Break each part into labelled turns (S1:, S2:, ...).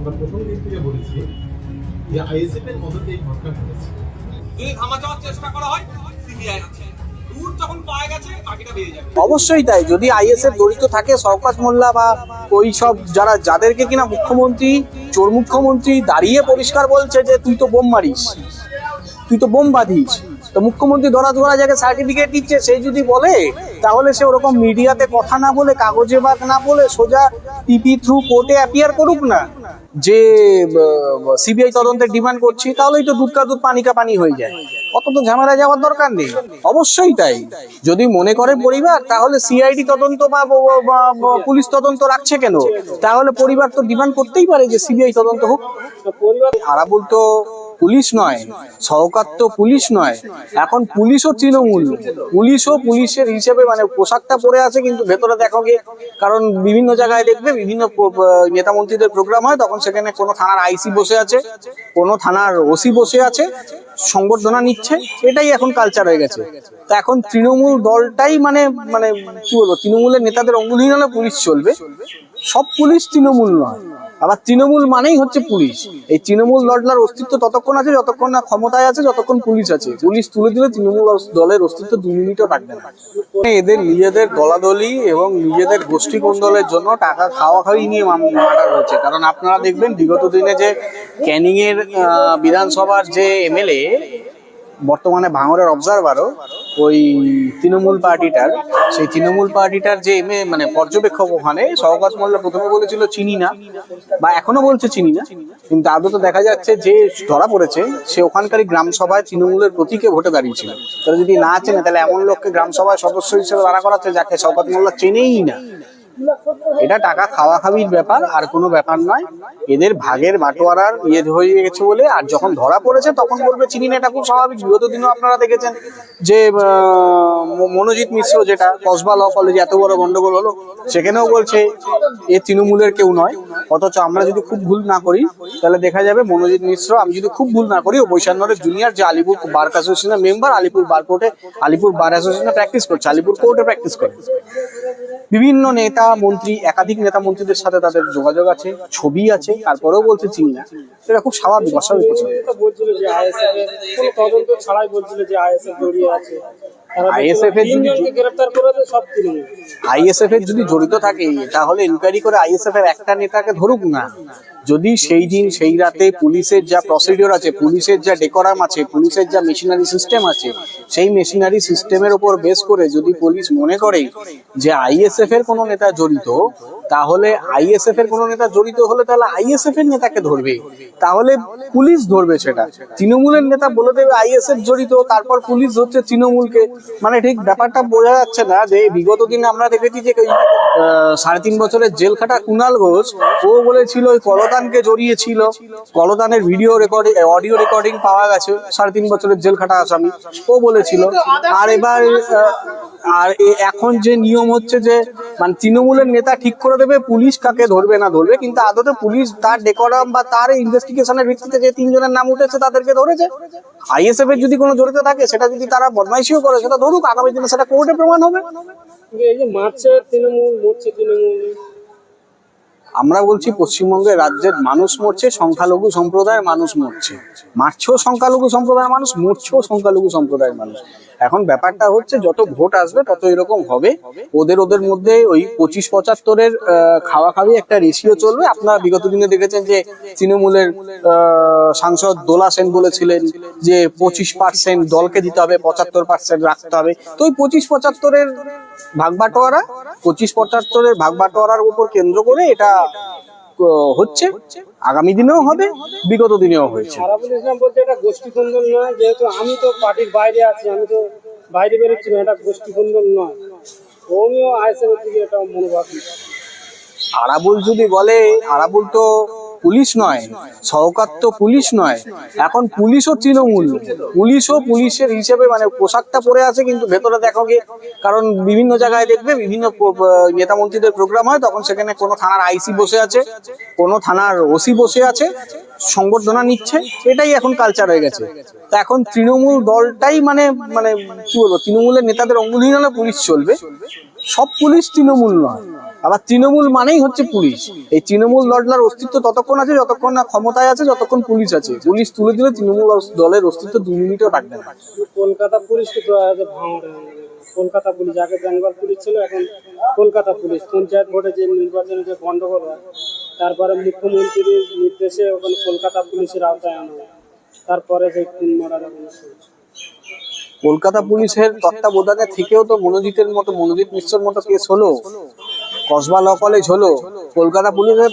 S1: আমরা প্রথম দিন থেকে বলেছি যে আইএসএফ এর মদতে এই ঘটনা ঘটেছে।
S2: যদি থামা যাওয়ার চেষ্টা করা হয় সিবিআই আছে। দূর যখন পায়ে গেছে বাকিটা বেরিয়ে যাবে।
S3: অবশ্যই তাই। যদি আইএসএফ জড়িত থাকে শওকাত মোল্লা বা ওই সব যারা যাদেরকে কিনা মুখ্যমন্ত্রী চোর মুখ্যমন্ত্রী দাঁড়িয়ে পরিষ্কার বলছে যে তুই তো বোম মারিস তুই তো বোম বাঁধিস। তো মুখ্যমন্ত্রী ধরা ধরা যাকে সার্টিফিকেট দিচ্ছে, সে যদি বলে, তাহলে সে ওরকম মিডিয়াতে কথা না বলে, কাগজে বাগ না বলে সোজা টিপি থ্রু কোর্টে অ্যাপিয়ার করুক না। যে সিবিআই তদন্তের ডিমান্ড করছি, তাহলেই তো দুধ কা দুধ পানি কা পানি হয়ে যায়। অত তো ঝামেলা যাওয়ার দরকার নেই। অবশ্যই তাই। যদি মনে করে পরিবার, তাহলে সিআইডি তদন্ত বা পুলিশ তদন্ত রাখছে কেন? তাহলে পরিবার তো ডিমান্ড করতেই পারে যে সিবিআই তদন্ত হোক। আরাবুল তো পুলিশ নয় সহকাত তো পুলিশ নয়। এখন পুলিশও তৃণমূল। পুলিশও পুলিশের হিসেবে মানে পোশাকটা পরে আছে, কিন্তু ভেতরে দেখো গিয়ে, কারণ বিভিন্ন জায়গায় দেখবে, বিভিন্ন নেতা মন্ত্রীদের প্রোগ্রাম হয়, তখন সেখানে কোনো থানার আইসি বসে আছে, কোনো থানার ওসি বসে আছে, সংবর্ধনা নিচ্ছে, এটাই এখন কালচার হয়ে গেছে। তা এখন তৃণমূল দলটাই মানে মানে কি বলব, তৃণমূলের নেতাদের অঙ্গুলহীন হলে পুলিশ চলবে। সব পুলিশ তৃণমূল নয়। আবার তৃণমূল মানেই হচ্ছে পুলিশ। এই তৃণমূল দলটার অস্তিত্ব ততক্ষণ আছে যতক্ষণ না ক্ষমতায় আছে, যতক্ষণ পুলিশ আছে। পুলিশ তুলে দিলে তৃণমূল দলের অস্তিত্ব দু মিনিটও থাকবে না। এদের নিজেদের দলাদলি এবং নিজেদের গোষ্ঠী কোন্দলের জন্য টাকা খাওয়া খাওয়ি নিয়ে মামলাটা রয়েছে কারণ আপনারা দেখবেন, বিগত দিনে যে ক্যানিং এর বিধানসভার যে এমএলএ, বর্তমানে ভাঙরের অবজারভারও ওই তৃণমূল পার্টিটার, সেই তৃণমূল পার্টিটার যে মানে পর্যবেক্ষক ওখানে সহকাশ মোল্লা প্রথমে বলেছিল চিনি না, বা এখনও বলছে চিনি না, কিন্তু আদতে দেখা যাচ্ছে যে ধরা পড়েছে, সে ওখানকারই গ্রাম সভায় তৃণমূলের প্রতীকে ভোটে দাঁড়িয়েছিল। তারা যদি না চেনে, তাহলে এমন লোককে গ্রাম সভায় সদস্য হিসেবে দাঁড়া করাচ্ছে যাকে শওকত মোল্লা চেনেই না। এটা টাকা খাওয়া খাওয়ির ব্যাপার, আর কোনো ব্যাপার নয়। এদের ভাগের বাটোয়ারার ইয়ে হয়ে গেছে বলে, আর যখন ধরা পড়েছে, তখন বলবে চিনি না এটা খুব স্বাভাবিক। বিগত দিনও আপনারা দেখেছেন যে মনোজিৎ মিশ্র যেটা, কসবা ল কলেজে এত বড় গন্ডগোল হলো, সেখানেও বলছে, এ তৃণমূলের কেউ নয়। অথচ আমরা যদি খুব ভুল না করি, তাহলে দেখা যাবে মনোজিৎ মিশ্র, আমি যদি খুব ভুল না করি, ও বৈশান্যরের জুনিয়র যে আলিপুর বার অ্যাসোসিয়েশনের মেম্বার আলিপুর বার কোর্টে আলিপুর বার অ্যাসোসিয়েশনে প্র্যাকটিস করছে, আলিপুর কোর্টে প্র্যাকটিস করে। বিভিন্ন নেতা, মন্ত্রী, একাধিক নেতা মন্ত্রীদের সাথে তাদের যোগাযোগ আছে, ছবি আছে, তারপরেও বলছে চিনি না এটা খুব স্বাভাবিক, অস্বাভাবিক
S4: বলছিল যে আইএসএফ তদন্ত ছাড়াই বলছিল যে আইএসএফ জড়িয়ে আছে। তারা
S3: এর যদি-
S4: গ্রেফতার করে সব
S3: আইএসএফ এর যদি জড়িত থাকে তাহলে ইনকোয়ারি করে আইএসএফ এর একটা নেতাকে ধরুক না। যদি সেই দিন সেই রাতে পুলিশের যা প্রসিডিওর আছে পুলিশের যা ডেকোরাম আছে পুলিশের যা মেশিনারি সিস্টেম আছে সেই মেশিনারি সিস্টেমের উপর বেস করে যদি পুলিশ মনে করে যে আইএসএফ এর কোনো নেতা জড়িত তাহলে আইএসএফ এর কোনো নেতা জড়িত হলে তাহলে আইএসএফ এর নেতাকে ধরবে। তাহলে পুলিশ ধরবে সেটা। তৃণমূলের নেতা বলে দেবে আইএসএফ জড়িত, তারপর পুলিশ ধরছে তৃণমূলকে। মানে ঠিক ব্যাপারটা বোঝা যাচ্ছে না যে বিগত দিনে আমরা দেখেছি যে সাড়ে তিন বছরের জেল খাটা কুনাল ঘোষ, ও বলেছিল ওই কলতানকে জড়িয়েছিল। কলতানের ভিডিও রেকর্ডিং, অডিও রেকর্ডিং পাওয়া গেছে, সাড়ে তিন বছরের জেল খাটা আসামি। ও বলেছিল। আর এবার আর এখন যে নিয়ম হচ্ছে যে মানে তৃণমূলের নেতা ঠিক করে দেবে, পুলিশ কাকে ধরবে না ধরবে, কিন্তু আদতে পুলিশ তার ডেকোরাম বা তার ইনভেস্টিগেশনের ভিত্তিতে যে তিনজনের নাম উঠেছে তাদেরকে ধরেছে। আইএসএফ এর যদি কোনো জড়িত থাকে, সেটা যদি তারা বদমাইশিও করে, সেটা ধরুক, আগামী দিনে সেটা কোর্টে প্রমাণ হবে।
S4: এই যে তৃণমূল, মরছে তৃণমূল
S3: আমরা বলছি পশ্চিমবঙ্গের রাজ্যের মানুষ মরছে, সংখ্যালঘু সম্প্রদায়ের মানুষ মরছে। মারছেও সংখ্যালঘু সম্প্রদায়ের মানুষ, মরছেও সংখ্যালঘু সম্প্রদায়ের মানুষ। এখন ব্যাপারটা হচ্ছে, যত ভোট আসবে, তত এরকম হবে। ওদের ওদের মধ্যে ওই পঁচিশ পঁচাত্তরের খাওয়া খাওয়ি একটা রেশিও চলবে। আপনারা বিগত দিনে দেখেছেন যে তৃণমূলের সাংসদ দোলা সেন বলেছিলেন যে পঁচিশ পার্সেন্ট দলকে দিতে হবে, পঁচাত্তর পার্সেন্ট রাখতে হবে। তো ওই পঁচিশ পঁচাত্তরের ভাগ বাটোয়ারা পঁচিশ পঁচাত্তরের ভাগ বাটোয়ারার উপর কেন্দ্র করে এটা হচ্ছে। আগামী দিনেও হবে বিগত দিনেও হয়েছে।
S4: গোষ্ঠীকন্দল নয় যেহেতু আমি তো পার্টির বাইরে আছি আমি তো বাইরে বেরোচ্ছি না এটা নয়।
S3: আরাবুল যদি বলে আরাবুল তো পুলিশ নয় সহকাত তো পুলিশ নয়। এখন পুলিশও তৃণমূল। পুলিশও পুলিশের হিসেবে মানে পোশাকটা পরে আছে, কিন্তু ভেতরে দেখো গিয়ে কারণ বিভিন্ন জায়গায় দেখবে, বিভিন্ন নেতা মন্ত্রীদের প্রোগ্রাম হয়, তখন সেখানে কোনো থানার আইসি বসে আছে, কোনো থানার ওসি বসে আছে, সংবর্ধনা নিচ্ছে, এটাই এখন কালচার হয়ে গেছে। তা এখন তৃণমূল দলটাই মানে মানে কি বলব, তৃণমূলের নেতাদের অঙ্গুলহীন হলে পুলিশ চলবে। সব পুলিশ তৃণমূল নয়। আবার তৃণমূল মানেই হচ্ছে পুলিশ। এই তৃণমূল দলটার অস্তিত্ব ততক্ষণ আছে যতক্ষণ না ক্ষমতায় আছে যতক্ষণ পুলিশ আছে। পুলিশ তুলে দিলে তৃণমূল দলের অস্তিত্ব দু মিনিটও থাকবে না।
S4: কলকাতা ভাঙড় কলকাতা পুলিশ আগে বেঙ্গল পুলিশ ছিল এখন কলকাতা পুলিশ। পঞ্চায়েত ভোটে যে নির্বাচনে যে গন্ডগোল হয় তারপরে মুখ্যমন্ত্রীর নির্দেশে ওখানে কলকাতা পুলিশের আওতায় আনা হয়। তারপরে যে খুন মারার
S3: কলকাতা পুলিশের তত্ত্বাবধানে থেকেও তো মনোজিতের মতো মনোজিৎ মিশ্রের মতো কেস হলো। কসবা ল কলেজ হলো, কলকাতা পুলিশের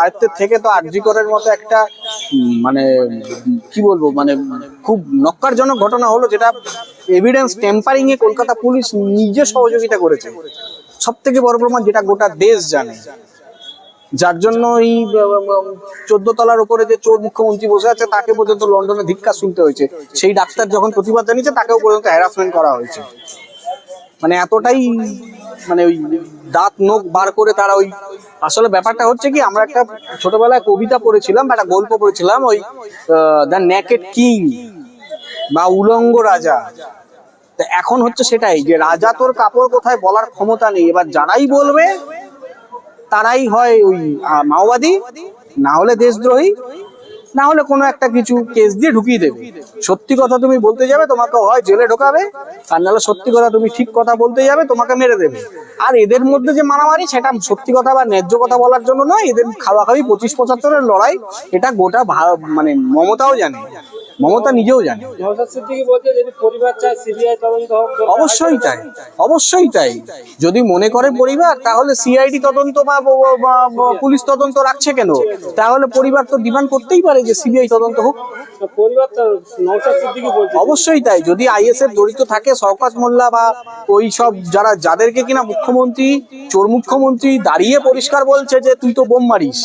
S3: আয়ত্তের থেকে তো আরজিকরের মতো একটা মানে কি বলব মানে খুব নক্কারজনক ঘটনা হলো যেটা এভিডেন্স টেম্পারিং এ কলকাতা পুলিশ নিজে সহযোগিতা করেছে। সব থেকে বড় প্রমাণ যেটা গোটা দেশ জানে। যার জন্য এই চোদ্দ তলার উপরে যে চোর মুখ্যমন্ত্রী বসে আছে, তাকে পর্যন্ত লন্ডনে ধিক্কার শুনতে হয়েছে। সেই ডাক্তার যখন প্রতিবাদ জানিয়েছে, তাকেও পর্যন্ত হ্যারাসমেন্ট করা হয়েছে। মানে এতটাই মানে ওই দাঁত নখ বার করে তারা ওই আসলে ব্যাপারটা হচ্ছে কি, আমরা একটা ছোটবেলায় কবিতা পড়েছিলাম বা একটা গল্প পড়েছিলাম, ওই দ্য নেকেড কিং বা উলঙ্গ রাজা তা এখন হচ্ছে সেটাই যে রাজা তোর কাপড় কোথায় বলার ক্ষমতা নেই, এবার যারাই বলবে, তারাই হয় ওই মাওবাদী, না হলে দেশদ্রোহী না হলে কোনো একটা কিছু কেস দিয়ে ঢুকিয়ে দেবে। সত্যি কথা তুমি বলতে যাবে, তোমাকে হয় জেলে ঢোকাবে, আর নাহলে সত্যি কথা তুমি ঠিক কথা বলতে যাবে, তোমাকে মেরে দেবে। আর এদের মধ্যে যে মারামারি, সেটা সত্যি কথা বা ন্যায্য কথা বলার জন্য নয়, এদের খাওয়া খাওয়ি পঁচিশ পঁচাত্তরের লড়াই, এটা গোটা মানে মমতাও জানে। মমতা নিজেও জানে। অবশ্যই তাই অবশ্যই তাই। যদি মনে করে পরিবার তাহলে সিআইডি তদন্ত বা পুলিশ তদন্ত রাখছে কেন? তাহলে পরিবার তো ডিমান্ড করতেই পারে যে সিবিআই তদন্ত হোক। অবশ্যই তাই। যদি আইএসএফ জড়িত থাকে শওকত মোল্লা বা ওই সব যারা যাদেরকে কিনা মুখ্যমন্ত্রী চোর মুখ্যমন্ত্রী দাঁড়িয়ে পরিষ্কার বলছে যে তুই তো বোম মারিস।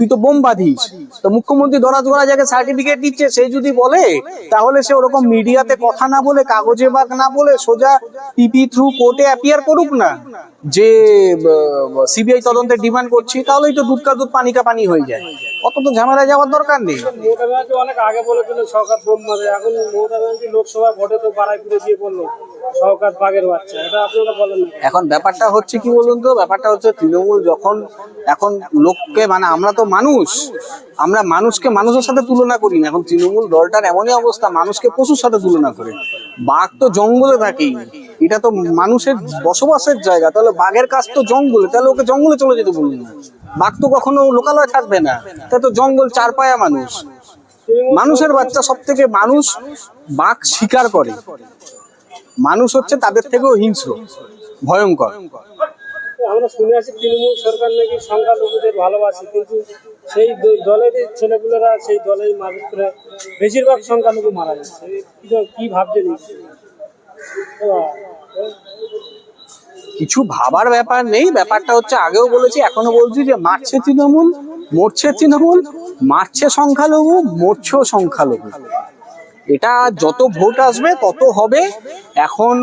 S3: তুই তো বোম বাঁধিস। তো মুখ্যমন্ত্রী দরাজ গড়া যাকে সার্টিফিকেট দিচ্ছে, সে যদি বলে, তাহলে সে ওরকম মিডিয়াতে কথা না বলে, কাগজে বাগ না বলে সোজা পিপি থ্রু কোর্টে অ্যাপিয়ার করুক না। যে সিবিআই তদন্তের ডিমান্ড করছি, তাহলেই তো দুধ কা দুধ পানি কা পানি হয়ে যায়। অত তো ঝামেলা যাওয়ার দরকার নেই।
S4: অনেক আগে বলেছিল সরকার বোম মারে এখন মমতা ব্যানার্জি লোকসভা ভোটে তো ফিরে দিয়ে বলল। সরকার বাগের বাচ্চা এটা আপনারা বলেন না
S3: এখন ব্যাপারটা হচ্ছে কি বলুন তো? ব্যাপারটা হচ্ছে তৃণমূল যখন এখন লোককে মানে আমরা তো মানুষ আমরা মানুষকে মানুষের সাথে তুলনা করি না। এখন তৃণমূল দলটার এমনই অবস্থা মানুষকে পশুর সাথে তুলনা করে। বাঘ তো জঙ্গলে থাকেই। এটা তো মানুষের বসবাসের জায়গা। তাহলে বাঘের কাজ তো জঙ্গলে তাহলে ওকে জঙ্গলে চলে যেতে বলুন না। বাঘ তো কখনো লোকালয় থাকবে না। তা তো জঙ্গল চার পায়া মানুষ মানুষের বাচ্চা সব থেকে মানুষ বাঘ শিকার করে। মানুষ হচ্ছে তাদের থেকেও হিংস্র ভয়ঙ্কর।
S4: আমরা শুনে আছি তৃণমূল সরকার নাকি সংখ্যালঘুদের ভালোবাসে কিন্তু সেই দলেরই ছেলেগুলোরা সেই দলেই মারপিট বেশিরভাগ সংখ্যালঘু মারা যাচ্ছে কি- কি ভাবছেন
S3: কিছু ভাবার ব্যাপার নেই ব্যাপারটা হচ্ছে আগেও বলেছি এখনও বলছি যে মারছে তৃণমূল মরছে তৃণমূল মারছে সংখ্যালঘু মরছেও সংখ্যালঘু। এটা যত ভোট আসবে, তত হবে। এখন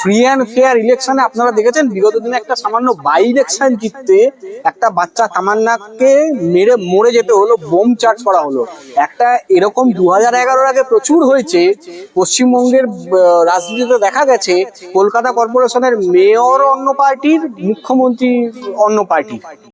S3: ফ্রি অ্যান্ড ফেয়ার ইলেকশনে আপনারা দেখেছেন, বিগত দিনে একটা সামান্য বাই ইলেকশন জিততে একটা বাচ্চা তামান্নাকে মেরে মরে যেতে হলো, বোম চার্জ করা হলো। একটা এরকম দু হাজার আগে প্রচুর হয়েছে। পশ্চিমবঙ্গের রাজনীতিতে দেখা গেছে, কলকাতা কর্পোরেশনের মেয়র অন্য পার্টির মুখ্যমন্ত্রী অন্য পার্টির।